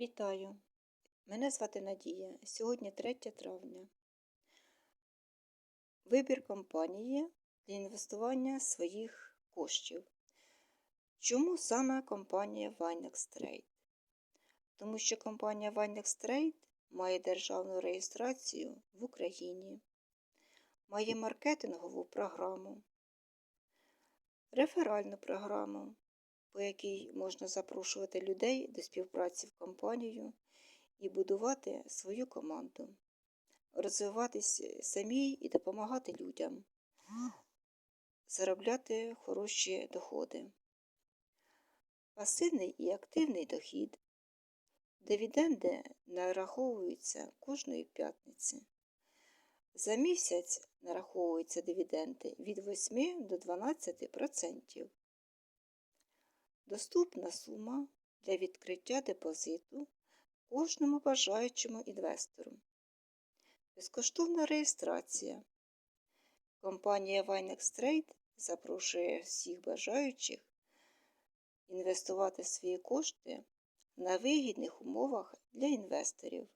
Вітаю! Мене звати Надія. Сьогодні 3 травня. Вибір компанії для інвестування своїх коштів. Чому саме компанія Vinex Trade? Тому що компанія Vinex Trade має державну реєстрацію в Україні, має маркетингову програму, реферальну програму, по якій можна запрошувати людей до співпраці в компанію і будувати свою команду, розвиватись самій і допомагати людям, заробляти хороші доходи, пасивний і активний дохід, дивіденди нараховуються кожної п'ятниці. За місяць нараховуються дивіденди від 8 до 12%. Доступна сума для відкриття депозиту кожному бажаючому інвестору. Безкоштовна реєстрація. Компанія Vinex Trade запрошує всіх бажаючих інвестувати свої кошти на вигідних умовах для інвесторів.